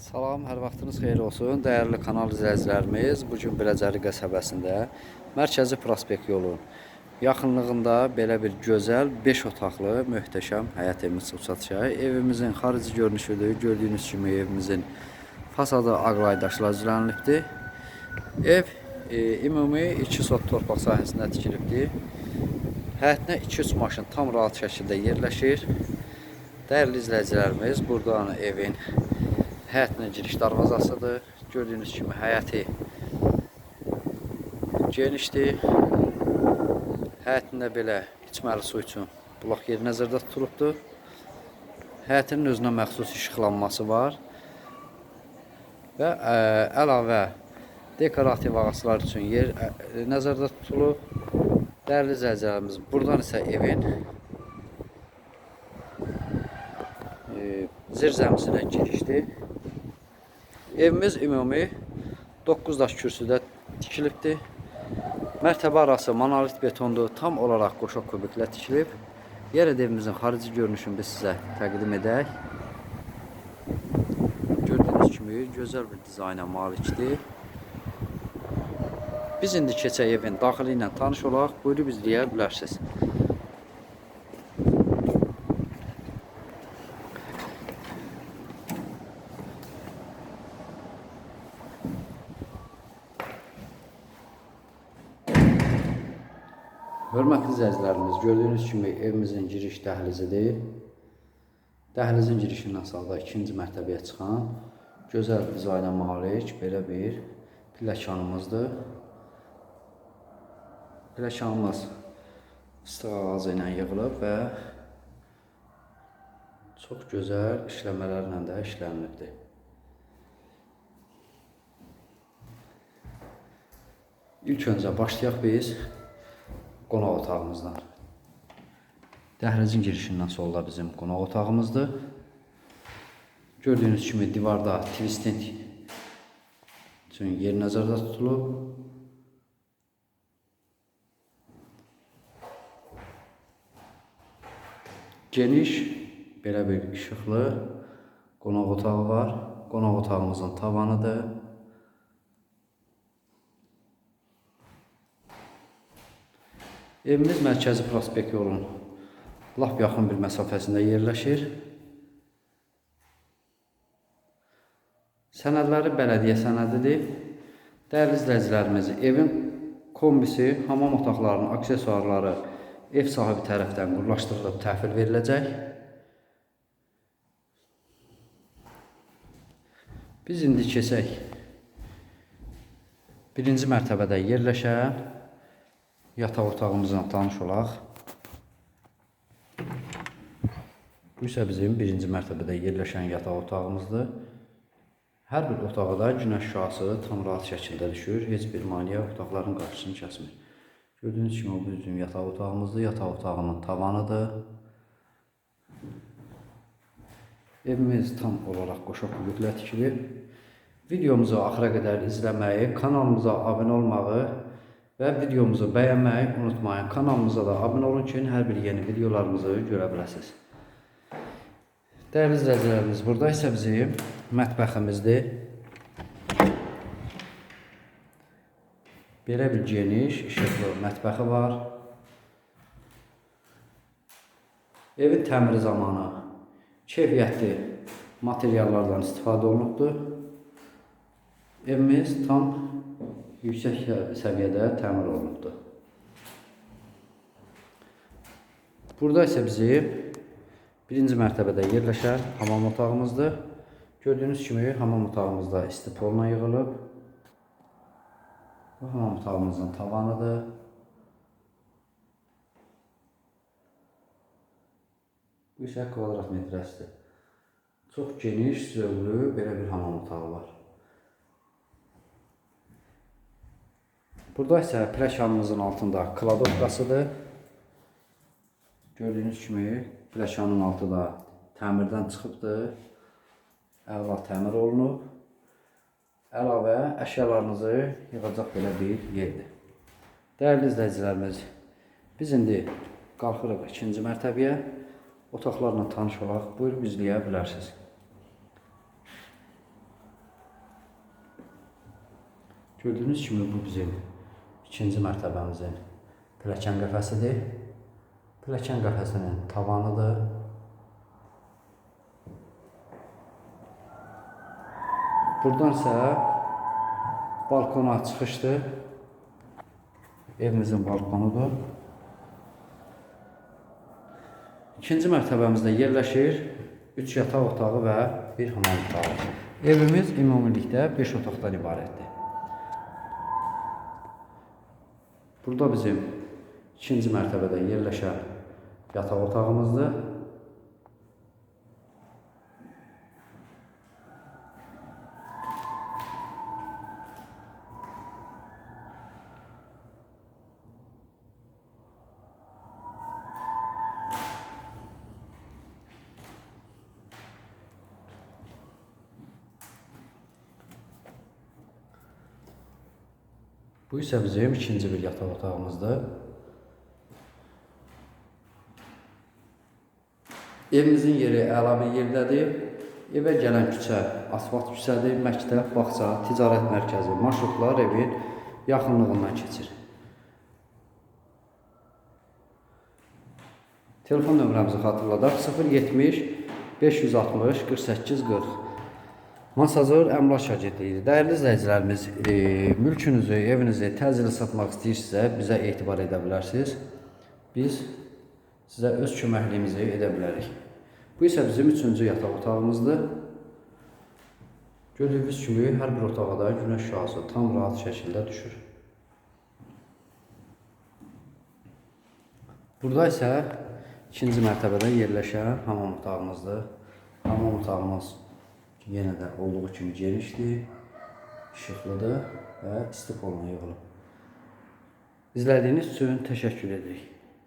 Salam, hər vaxtınız xeyir olsun. Dəyərli kanal izləyicilərimiz, bu gün Biləcəri qəsəbəsində Mərkəzi Prospekt yolun yaxınlığında belə bir gözəl 5 otaqlı möhtəşəm həyət evimiz çatışır. Evimizin xarici görünüşüdür. Gördüyünüz kimi evimizin fasadı ağlaydaşlar düzənlibdir. Ev e, ümumi 2 sot torpaq sahəsində tikilibdir. Həyətinə 2-3 maşın tam rahat şəkildə yerləşir. Dəyərli izləyicilərimiz, buradan evin həyətinə giriş darvazasıdır. Gördüyünüz kimi həyəti genişdir. Həyətində belə içməli su üçün bulaq yeri nəzərdə tutulubdur. Həyətinin özünə məxsus işıqlanması var. Və ə, əlavə dekorativ ağaclar üçün yer ə, nəzərdə tutulub. Dəyərli izləyicilərimiz, buradan isə evin e, zirzəmisinə girişdir. Evimiz ümumi 9 daş kürsüdə tikilibdir. Mərtəbə arası monolit betondur, tam olaraq qoşa kubiklə tikilib. Yerə də evimizin xarici görünüşünü biz sizə təqdim edək. Gördüyünüz kimi gözəl bir dizayna malikdir. Biz indi keçək evin daxili ilə tanış olaq. Buyurub izləyə bilərsiniz. Hörmətli izləyicilərimiz, gördüyünüz kimi evimizin giriş dəhlizidir. Dəhlizin girişindən sağda ikinci mərtəbəyə çıxan gözəl dizayna malik belə bir pilləkənimizdir. Pilləkənimiz fıstıq ağacı ilə yığılıb və çox gözəl işləmələrlə də işlənilibdir. İlk öncə başlayaq biz qonaq otağımızdan. Dəhlizin girişindən solda bizim qonaq otağımızdır. Gördüyünüz kimi divarda twisting üçün yer nəzərdə tutulub. Geniş, belə bir işıqlı qonaq otağı var. Qonaq otağımızın tavanıdır. Evimiz Mərkəzi Prospekt yolunun lap yaxın bir məsafəsində yerləşir. Sənədləri bələdiyyə sənədidir. Dəyərli izləyicilərimiz, evin kombisi, hamam otaqlarının aksesuarları ev sahibi tərəfdən qurlaşdırılıb təhvil veriləcək. Biz indi keçək birinci mərtəbədə yerləşən yataq otağımızla tanış olaq. Bu isə bizim birinci mərtəbədə yerləşən yataq otağımızdır. Hər bir otağa da günəş şüası tam rahat şəkildə düşür. Heç bir maneə otaqların qarşısını kəsmir. Gördüyünüz kimi bu bizim yataq otağımızdır. Yataq otağının tavanıdır. Evimiz tam olaraq qoşa kubiklə tikilib. Videomuzu axıra qədər izləməyi, kanalımıza abunə olmağı və videomuzu bəyənməyi unutmayın. Kanalımıza da abunə olun ki, hər bir yeni videolarımızı görə biləsiniz. Dəyərli izləyicilərimiz, burada isə bizim mətbəximizdir. Belə bir geniş, işıqlı mətbəxi var. Evin təmiri zamanı keyfiyyətli materiallardan istifadə olunubdur. Evimiz tam yüksək səviyyədə təmir olunubdur. Burada isə bizim birinci mərtəbədə yerləşən hamam otağımızdır. Gördüyünüz kimi hamam otağımızda isti polna yığılıb. Bu hamam otağımızın tavanıdır. Bu isə kvadrat metrəsidir. Çox geniş, zövqlü belə bir hamam otağı var. Burada isə pləkanımızın altında kladovkasıdır. Gördüyünüz kimi pləkanın altı da təmirdən çıxıbdır. Əla təmir olunub. Əlavə əşyalarınızı yığacaq belə bir yerdir. Dəyərli izləyicilərimiz, biz indi qalxırıq ikinci mərtəbəyə. Otaqlarla tanış olaq. Buyurub izləyə bilərsiniz. Gördüyünüz kimi bu bizim ikinci mərtəbəmizin pilləkən qəfəsidir. Pilləkən qəfəsinin tavanıdır. Buradan isə balkona çıxışdır. Evimizin balkonudur. İkinci mərtəbəmizdə yerləşir 3 yataq otağı və bir hamam otağı. Evimiz ümumilikdə 5 otaqdan ibarətdir. Burada bizim ikinci mərtəbədə yerləşən yataq otağımızdır. Bu isə bizim ikinci bir yataq otağımızdır. Evimizin yeri əla bir yerdədir. Evə gələn küçə asfalt küçədir, məktəb, bağça, ticarət mərkəzi, marşrutlar evin yaxınlığından keçir. Telefon nömrəmizi xatırladaq 070 560 48 40. Masazor Əmlak Agentliyi. Dəyərli izləyicilərimiz, e, mülkünüzü, evinizi təcili satmaq istəyirsinizsə bizə etibar edə bilərsiniz. Biz sizə öz köməkliyimizi edə bilərik. Bu isə bizim üçüncü yataq otağımızdır. Gördüyünüz kimi hər bir otağa da günəş şüası tam rahat şəkildə düşür. Burada isə ikinci mərtəbədə yerləşən hamam otağımızdır. Hamam otağımız yenə də olduğu kimi genişdir, işıqlıdır və isti poluna yığılıb. İzlədiyiniz üçün təşəkkür edirik.